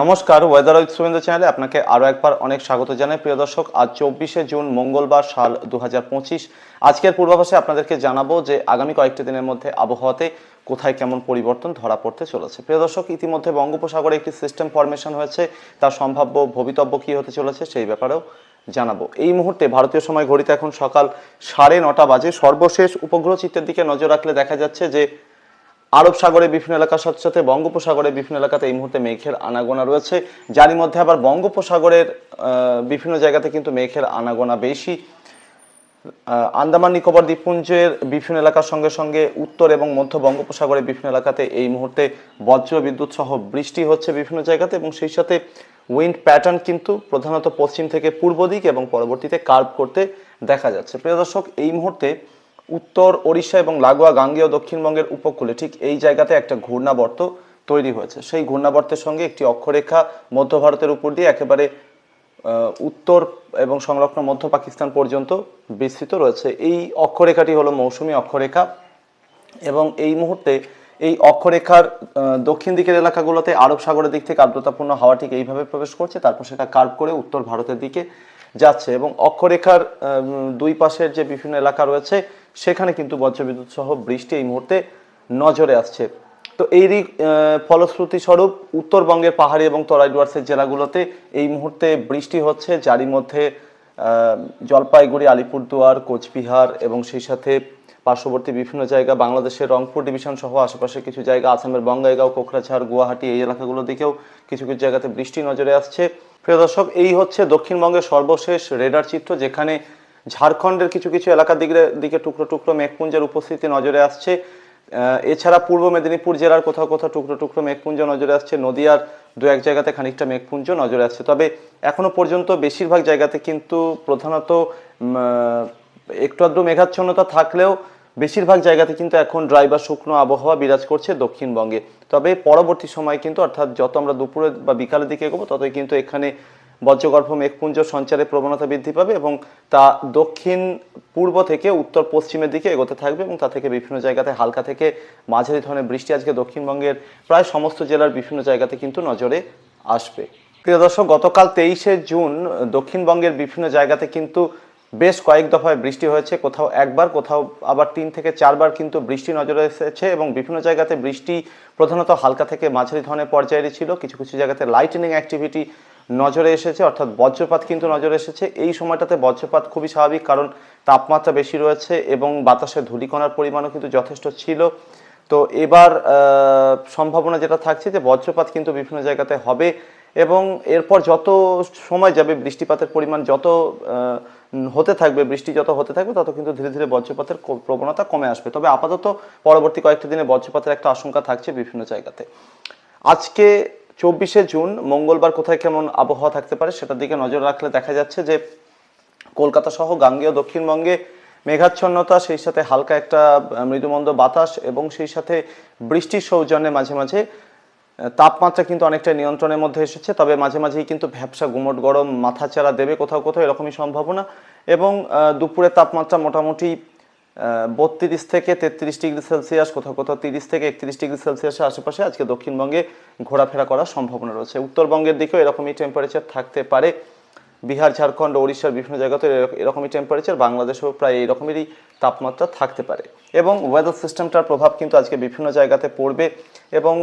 নমস্কার weather with Suvendu চ্যানেলে আপনাকে আরও একবার অনেক স্বাগত জানাই। প্রিয় দর্শক, আজ চব্বিশে জুন, মঙ্গলবার সাল দু হাজার পঁচিশ। আজকের পূর্বাভাসে আপনাদেরকে জানাব যে আগামী কয়েকটি দিনের মধ্যে আবহাওয়াতে কোথায় কেমন পরিবর্তন ধরা পড়তে চলেছে। প্রিয় দর্শক, ইতিমধ্যে বঙ্গোপসাগরে একটি সিস্টেম ফরমেশন হয়েছে তার সম্ভাব্য ভবিতব্য কী হতে চলেছে সেই ব্যাপারেও জানাব। এই মুহূর্তে ভারতীয় সময় ঘড়িতে এখন সকাল সাড়ে নটা বাজে। সর্বশেষ উপগ্রহ চিত্রের দিকে নজর রাখলে দেখা যাচ্ছে যে আরব সাগরে বিভিন্ন এলাকার সাথে সাথে বঙ্গোপসাগরের বিভিন্ন এলাকাতে এই মুহূর্তে মেঘের আনাগোনা রয়েছে। যারই মধ্যে আবার বঙ্গোপসাগরের বিভিন্ন জায়গাতে কিন্তু মেঘের আনাগোনা বেশি। আন্দামান, নিকোবর দ্বীপপুঞ্জের বিভিন্ন এলাকার সঙ্গে সঙ্গে উত্তর এবং মধ্য বঙ্গোপসাগরের বিভিন্ন এলাকাতে এই মুহূর্তে বজ্র বিদ্যুৎ সহ বৃষ্টি হচ্ছে বিভিন্ন জায়গাতে এবং সেই সাথে উইন্ড প্যাটার্ন কিন্তু প্রধানত পশ্চিম থেকে পূর্ব দিক এবং পরবর্তীতে কার্ভ করতে দেখা যাচ্ছে। প্রিয় দর্শক, এই মুহূর্তে উত্তর ওড়িশা এবং লাগোয়া, গাঙ্গেয় দক্ষিণবঙ্গের উপকূলে ঠিক এই জায়গাতে একটা ঘূর্ণাবর্ত তৈরি হয়েছে। সেই ঘূর্ণাবর্তের সঙ্গে একটি অক্ষরেখা মধ্য ভারতের উপর দিয়ে একেবারে উত্তর এবং সংলগ্ন মধ্য পাকিস্তান পর্যন্ত বিস্তৃত রয়েছে। এই অক্ষরেখাটি হলো মৌসুমী অক্ষরেখা এবং এই মুহূর্তে এই অক্ষরেখার দক্ষিণ দিকের এলাকাগুলোতে আরব সাগরের দিক থেকে আর্দ্রতাপূর্ণ হাওয়া ঠিক এইভাবে প্রবেশ করছে। তারপর সেটা কার্ভ করে উত্তর ভারতের দিকে যাচ্ছে এবং অক্ষরেখার দুই পাশের যে বিভিন্ন এলাকা রয়েছে সেখানে কিন্তু বজ্রবিদ্যুৎ সহ বৃষ্টি এই মুহূর্তে নজরে আসছে। তো আহ, ফলশ্রুতি স্বরূপ উত্তরবঙ্গের পাহাড়ি এবং তরাই ডুয়ার্সের জেলাগুলোতে এই মুহূর্তে বৃষ্টি হচ্ছে যারই মধ্যে জলপাইগুড়ি আলিপুরদুয়ার কোচবিহার এবং সেই সাথে পার্শ্ববর্তী বিভিন্ন জায়গা বাংলাদেশের রংপুর ডিভিশন সহ আশেপাশে কিছু জায়গা আসামের বঙ্গাইগাঁও কোকরাঝাড় গুয়াহাটি এই এলাকাগুলোর দিকেও কিছু কিছু জায়গাতে বৃষ্টি নজরে আসছে। প্রিয় দর্শক, এই হচ্ছে দক্ষিণবঙ্গের সর্বশেষ রেডার চিত্র, যেখানে ঝাড়খণ্ডের কিছু কিছু এলাকার দিকে দিকে টুকরো টুকরো মেঘপুঞ্জের উপস্থিতি নজরে আসছে। এছাড়া পূর্ব মেদিনীপুর জেলার কোথাও কোথাও টুকরো টুকরো মেঘপুঞ্জ নজরে আসছে, নদিয়ার দু এক জায়গাতে খানিকটা মেঘপুঞ্জ নজরে আসছে। তবে এখনও পর্যন্ত বেশিরভাগ জায়গাতে কিন্তু প্রধানত একটু আধটু মেঘাচ্ছন্নতা থাকলেও বেশিরভাগ জায়গাতে কিন্তু এখন ড্রাই বা শুকনো আবহাওয়া বিরাজ করছে দক্ষিণবঙ্গে। তবে পরবর্তী সময় কিন্তু অর্থাৎ যত আমরা দুপুরে বা বিকালের দিকে এগোবো, ততই কিন্তু এখানে বজ্রগর্ভ মেঘপুঞ্জ সঞ্চারের প্রবণতা বৃদ্ধি পাবে এবং তা দক্ষিণ পূর্ব থেকে উত্তর পশ্চিমের দিকে এগোতে থাকবে এবং তা থেকে বিভিন্ন জায়গাতে হালকা থেকে মাঝারি ধরনের বৃষ্টি আজকে দক্ষিণবঙ্গের প্রায় সমস্ত জেলার বিভিন্ন জায়গাতে কিন্তু নজরে আসবে। প্রিয় দর্শক, গতকাল তেইশে জুন দক্ষিণবঙ্গের বিভিন্ন জায়গাতে কিন্তু বেশ কয়েক দফায় বৃষ্টি হয়েছে, কোথাও একবার, কোথাও আবার তিন থেকে চারবার কিন্তু বৃষ্টি নজরে এসেছে এবং বিভিন্ন জায়গাতে বৃষ্টি প্রধানত হালকা থেকে মাঝারি ধরনের পর্যায়েরই ছিল। কিছু কিছু জায়গাতে লাইটেনিং অ্যাক্টিভিটি নজরে এসেছে, অর্থাৎ বজ্রপাত কিন্তু নজরে এসেছে। এই সময়টাতে বজ্রপাত খুবই স্বাভাবিক কারণ তাপমাত্রা বেশি রয়েছে এবং বাতাসে ধূলিকণার পরিমাণও কিন্তু যথেষ্ট ছিল। তো এবার সম্ভাবনা যেটা থাকছে যে বজ্রপাত কিন্তু বিভিন্ন জায়গাতে হবে এবং এরপর যত সময় যাবে বৃষ্টিপাতের পরিমাণ, যত হতে থাকবে, বৃষ্টি যত হতে থাকবে, তত কিন্তু ধীরে ধীরে বজ্রপাতের প্রবণতা কমে আসবে। তবে আপাতত পরবর্তী কয়েকটি দিনে বজ্রপাতের একটা আশঙ্কা থাকছে বিভিন্ন জায়গাতে। আজকে চব্বিশে জুন, মঙ্গলবার কোথায় কেমন আবহাওয়া থাকতে পারে সেটার দিকে নজর রাখলে দেখা যাচ্ছে যে কলকাতা সহ গাঙ্গেয় দক্ষিণবঙ্গে মেঘাচ্ছন্নতা, সেই সাথে হালকা একটা মৃদুমন্দ বাতাস এবং সেই সাথে বৃষ্টির সৌজন্যে মাঝে মাঝে তাপমাত্রা কিন্তু অনেকটা নিয়ন্ত্রণের মধ্যে এসেছে, তবে মাঝে মাঝেই কিন্তু ভ্যাবসা গুমট গরম মাথাচাড়া দেবে কোথাও কোথাও এরকমই সম্ভাবনা। এবং দুপুরের তাপমাত্রা মোটামুটি বত্রিশ থেকে তেত্রিশ ডিগ্রি সেলসিয়াস, কোথাও কোথাও তিরিশ থেকে একত্রিশ ডিগ্রি সেলসিয়াসের আশেপাশে আজকে দক্ষিণবঙ্গে ঘোরাফেরা করার সম্ভাবনা রয়েছে। উত্তরবঙ্গের দিকেও এরকমই টেম্পারেচার থাকতে পারে। বিহার, ঝাড়খণ্ড, ওড়িশার বিভিন্ন জায়গাতে এরক- এরকমই টেম্পারেচার বাংলাদেশেও প্রায় এরকমেরই তাপমাত্রা থাকতে পারে। এবং ওয়েদার সিস্টেমটার প্রভাব কিন্তু আজকে বিভিন্ন জায়গাতে পড়বে এবং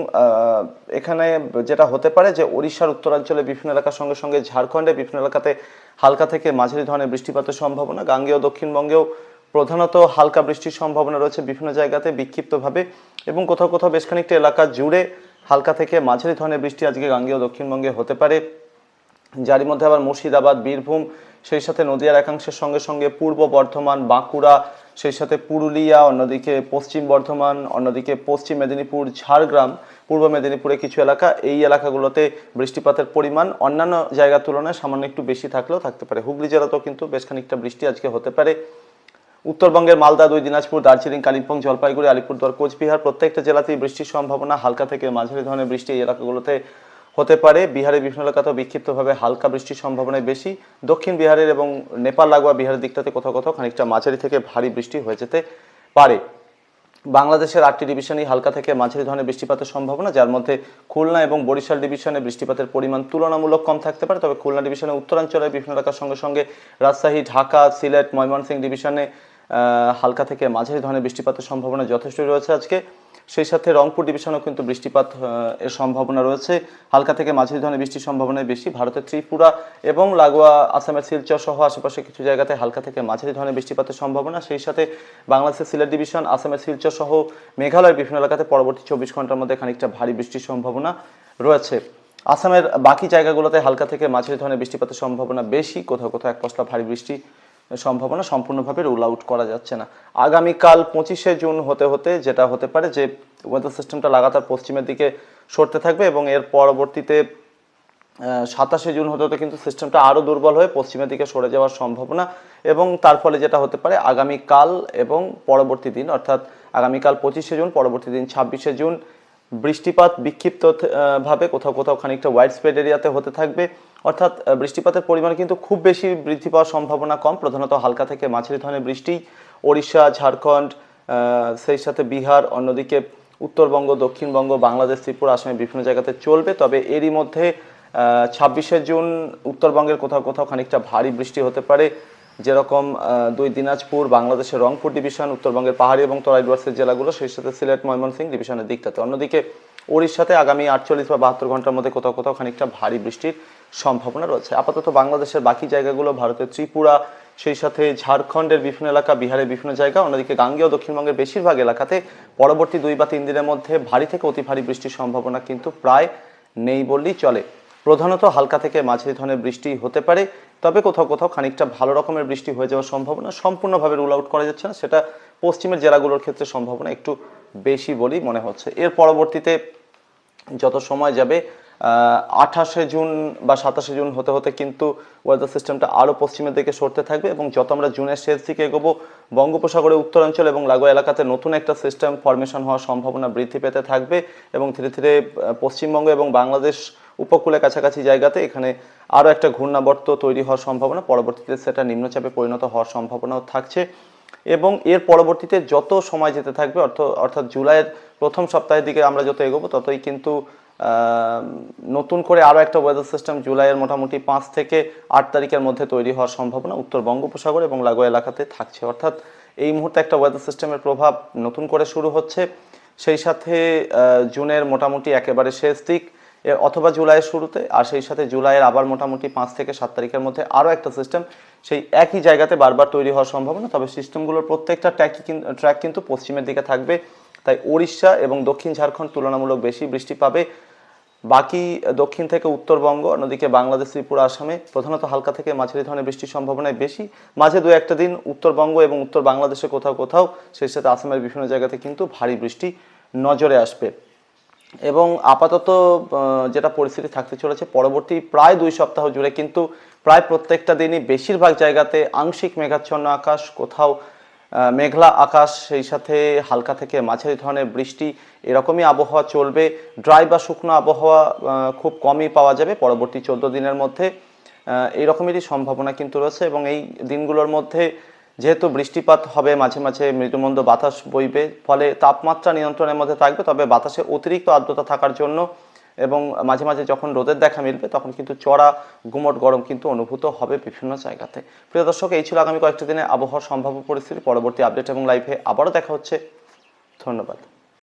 এখানে যেটা হতে পারে যে ওড়িশার উত্তরাঞ্চলে বিভিন্ন এলাকার সঙ্গে সঙ্গে ঝাড়খণ্ডে বিভিন্ন এলাকাতে হালকা থেকে মাঝারি ধরনের বৃষ্টিপাতের সম্ভাবনা। গাঙ্গেয়, দক্ষিণবঙ্গেও প্রধানত হালকা বৃষ্টির সম্ভাবনা রয়েছে বিভিন্ন জায়গাতে বিক্ষিপ্তভাবে এবং কোথাও কোথাও বেশ খানিকটা এলাকা জুড়ে হালকা থেকে মাঝারি ধরনের বৃষ্টি আজকে গাঙ্গেয়, দক্ষিণবঙ্গে হতে পারে। যারই মধ্যে আবার মুর্শিদাবাদ, বীরভূম, সেই সাথে নদিয়ার একাংশের সঙ্গে সঙ্গে পূর্ব বর্ধমান, বাঁকুড়া, সেই সাথে পুরুলিয়া, অন্যদিকে পশ্চিম বর্ধমান, অন্যদিকে পশ্চিম মেদিনীপুর, ঝাড়গ্রাম, পূর্ব মেদিনীপুরে কিছু এলাকা। এই এলাকাগুলোতে বৃষ্টিপাতের পরিমাণ অন্যান্য জায়গার তুলনায় সামান্য একটু বেশি থাকলেও থাকতে পারে। হুগলি জেলাতেও কিন্তু বেশ খানিকটা বৃষ্টি আজকে হতে পারে। উত্তরবঙ্গের মালদা, দুই দিনাজপুর, দার্জিলিং, কালিম্পং, জলপাইগুড়ি, আলিপুরদুয়ার, কোচবিহার প্রত্যেকটা জেলাতেই বৃষ্টির সম্ভাবনা হালকা থেকে মাঝারি ধরনের বৃষ্টি এই এলাকাগুলোতে হতে পারে। বিহারের বিভিন্ন এলাকাতেও বিক্ষিপ্তভাবে হালকা বৃষ্টির সম্ভাবনাই বেশি। দক্ষিণ বিহারের এবং নেপাল, লাগোয়া, বিহারের দিকটাতে কোথাও কোথাও খানিকটা মাঝারি থেকে ভারী বৃষ্টি হয়ে যেতে পারে। বাংলাদেশের আটটি ডিভিশনেই হালকা থেকে মাঝারি ধরনের বৃষ্টিপাতের সম্ভাবনা, যার মধ্যে খুলনা এবং বরিশাল ডিভিশনে বৃষ্টিপাতের পরিমাণ তুলনামূলক কম থাকতে পারে। তবে খুলনা ডিভিশনে উত্তরাঞ্চলের বিভিন্ন এলাকার সঙ্গে সঙ্গে রাজশাহী, ঢাকা, সিলেট, ময়মনসিংহ ডিভিশনে হালকা থেকে মাঝারি ধরনের বৃষ্টিপাতের সম্ভাবনা যথেষ্টই রয়েছে আজকে। সেই সাথে রংপুর ডিভিশনেও কিন্তু বৃষ্টিপাত এর সম্ভাবনা রয়েছে। হালকা থেকে মাঝারি ধরনের বৃষ্টির সম্ভাবনা বেশি। ভারতের ত্রিপুরা এবং লাগোয়া আসামের শিলচর সহ আশেপাশে কিছু জায়গাতে হালকা থেকে মাঝারি ধরনের বৃষ্টিপাতের সম্ভাবনা। সেই সাথে বাংলাদেশের সিলেট ডিভিশন আসামের শিলচর সহ মেঘালয়ের বিভিন্ন এলাকাতে পরবর্তী চব্বিশ ঘণ্টার মধ্যে খানিকটা ভারী বৃষ্টির সম্ভাবনা রয়েছে। আসামের বাকি জায়গাগুলোতে হালকা থেকে মাঝারি ধরনের বৃষ্টিপাতের সম্ভাবনা বেশি। কোথাও কোথাও এক পশলা ভারী বৃষ্টি সম্ভাবনা সম্পূর্ণভাবে রুল আউট করা যাচ্ছে না। আগামীকাল পঁচিশে জুন হতে হতে যেটা হতে পারে যে ওয়েদার সিস্টেমটা লাগাতার পশ্চিমের দিকে সরতে থাকবে এবং এর পরবর্তীতে সাতাশে জুন হতে হতে কিন্তু সিস্টেমটা আরও দুর্বল হয়ে পশ্চিমের দিকে সরে যাওয়ার সম্ভাবনা এবং তার ফলে যেটা হতে পারে আগামীকাল এবং পরবর্তী দিন, অর্থাৎ আগামীকাল পঁচিশে জুন, পরবর্তী দিন ছাব্বিশে জুন বৃষ্টিপাত বিক্ষিপ্ত ভাবে কোথাও কোথাও খানিকটা ওয়াইড স্প্রেড এরিয়াতে হতে থাকবে। অর্থাৎ বৃষ্টিপাতের পরিমাণ কিন্তু খুব বেশি বৃদ্ধি পাওয়ার সম্ভাবনা কম। প্রধানত হালকা থেকে মাঝারি ধরনের বৃষ্টি। ওড়িশা, ঝাড়খণ্ড সেই সাথে বিহার, অন্যদিকে উত্তরবঙ্গ, দক্ষিণবঙ্গ, বাংলাদেশ, ত্রিপুরা আসামের বিভিন্ন জায়গাতে চলবে। তবে এরই মধ্যে ছাব্বিশে জুন উত্তরবঙ্গের কোথাও কোথাও খানিকটা ভারী বৃষ্টি হতে পারে। যেরকম দুই দিনাজপুর, বাংলাদেশের রংপুর ডিভিশন উত্তরবঙ্গের পাহাড়ি এবং তরাই জেলাগুলো, সেই সাথে সিলেট, ময়মনসিংহ ডিভিশনের দিকটাতে। অন্যদিকে উড়িষ্যাতে আগামী আটচল্লিশ বা বাহাত্তর ঘণ্টার মধ্যে কোথাও কোথাও খানিকটা ভারী বৃষ্টির সম্ভাবনা রয়েছে। আপাতত বাংলাদেশের বাকি জায়গাগুলো, ভারতের ত্রিপুরা, সেই সাথে ঝাড়খণ্ডের বিভিন্ন এলাকা, বিহারের বিভিন্ন জায়গা, অন্যদিকে গাঙ্গেয় ও দক্ষিণবঙ্গের বেশিরভাগ এলাকাতে পরবর্তী দুই বা তিন দিনের মধ্যে ভারী থেকে অতি ভারী বৃষ্টির সম্ভাবনা কিন্তু প্রায় নেই বললেই চলে। প্রধানত হালকা থেকে মাঝারি ধরনের বৃষ্টি হতে পারে। তবে কোথাও কোথাও খানিকটা ভালো রকমের বৃষ্টি হয়ে যাওয়ার সম্ভাবনা সম্পূর্ণভাবে রুল আউট করা যাচ্ছে না। সেটা পশ্চিমের জেলাগুলোর ক্ষেত্রে সম্ভাবনা একটু বেশি বলেই মনে হচ্ছে। এর পরবর্তীতে যত সময় যাবে আঠাশে জুন বা সাতাশে জুন হতে হতে কিন্তু ওয়েদার সিস্টেমটা আরও পশ্চিমের দিকে সরতে থাকবে এবং যত আমরা জুনের শেষ দিকে এগোবো বঙ্গোপসাগরের উত্তরাঞ্চল এবং লাগোয়া এলাকাতে নতুন একটা সিস্টেম ফরমেশন হওয়ার সম্ভাবনা বৃদ্ধি পেতে থাকবে এবং ধীরে ধীরে পশ্চিমবঙ্গ এবং বাংলাদেশ উপকূলের কাছাকাছি জায়গাতে এখানে আরও একটা ঘূর্ণাবর্ত তৈরি হওয়ার সম্ভাবনা। পরবর্তীতে সেটা নিম্নচাপে পরিণত হওয়ার সম্ভাবনাও থাকছে। এবং এর পরবর্তীতে যত সময় যেতে থাকবে, অর্থ, অর্থাৎ জুলাইয়ের প্রথম সপ্তাহের দিকে আমরা যত এগোবো, ততই কিন্তু নতুন করে আরও একটা ওয়েদার সিস্টেম জুলাইয়ের মোটামুটি পাঁচ থেকে আট তারিখের মধ্যে তৈরি হওয়ার সম্ভাবনা উত্তর বঙ্গোপসাগর এবং লাগোয়া এলাকাতে থাকছে। অর্থাৎ এই মুহূর্তে একটা ওয়েদার সিস্টেমের প্রভাব নতুন করে শুরু হচ্ছে। সেই সাথে জুনের মোটামুটি একেবারে শেষ দিক। অথবা জুলাইয়ের শুরুতে, আর সেই সাথে জুলাইয়ের আবার মোটামুটি পাঁচ থেকে সাত তারিখের মধ্যে আরও একটা সিস্টেম সেই একই জায়গাতে বারবার তৈরি হওয়ার সম্ভাবনা, তবে সিস্টেমগুলোর প্রত্যেকটা ট্র্যাকই ট্র্যাক কিন্তু পশ্চিমের দিকে থাকবে। তাই ওড়িশা এবং দক্ষিণ ঝাড়খণ্ড তুলনামূলক বেশি বৃষ্টি পাবে। বাকি দক্ষিণ থেকে উত্তরবঙ্গ, অন্যদিকে বাংলাদেশ, ত্রিপুরা, আসামে প্রধানত হালকা থেকে মাঝারি ধরনের বৃষ্টির সম্ভাবনায় বেশি। মাঝে দু একটা দিন উত্তরবঙ্গ এবং উত্তর বাংলাদেশে কোথাও কোথাও, সেই সাথে আসামের বিভিন্ন জায়গাতে কিন্তু ভারী বৃষ্টি নজরে আসবে। এবং আপাতত যেটা পরিস্থিতি থাকতে চলেছে পরবর্তী প্রায় দুই সপ্তাহ জুড়ে কিন্তু প্রায় প্রত্যেকটা দিনই বেশিরভাগ জায়গাতে আংশিক মেঘাচ্ছন্ন আকাশ কোথাও মেঘলা আকাশ সেই সাথে হালকা থেকে মাঝারি ধরনের বৃষ্টি এরকমই আবহাওয়া চলবে। ড্রাই বা শুকনো আবহাওয়া খুব কমই পাওয়া যাবে পরবর্তী চোদ্দ দিনের মধ্যে। আহ, এই রকমেরই সম্ভাবনা কিন্তু রয়েছে এবং এই দিনগুলোর মধ্যে যেহেতু বৃষ্টিপাত হবে, মাঝে মাঝে মৃদুমন্দ বাতাস বইবে, ফলে তাপমাত্রা নিয়ন্ত্রণের মধ্যে থাকবে, তবে বাতাসে অতিরিক্ত আর্দ্রতা থাকার জন্য এবং মাঝে মাঝে যখন রোদের দেখা মিলবে, তখন কিন্তু চড়া, গুমট গরম কিন্তু অনুভূত হবে বিভিন্ন জায়গাতে। প্রিয় দর্শক, এই ছিল আগামী কয়েকটি দিনে আবহাওয়ার সম্ভাব্য পরিস্থিতি। পরবর্তী আপডেট এবং লাইভে আবারও দেখা হচ্ছে। ধন্যবাদ।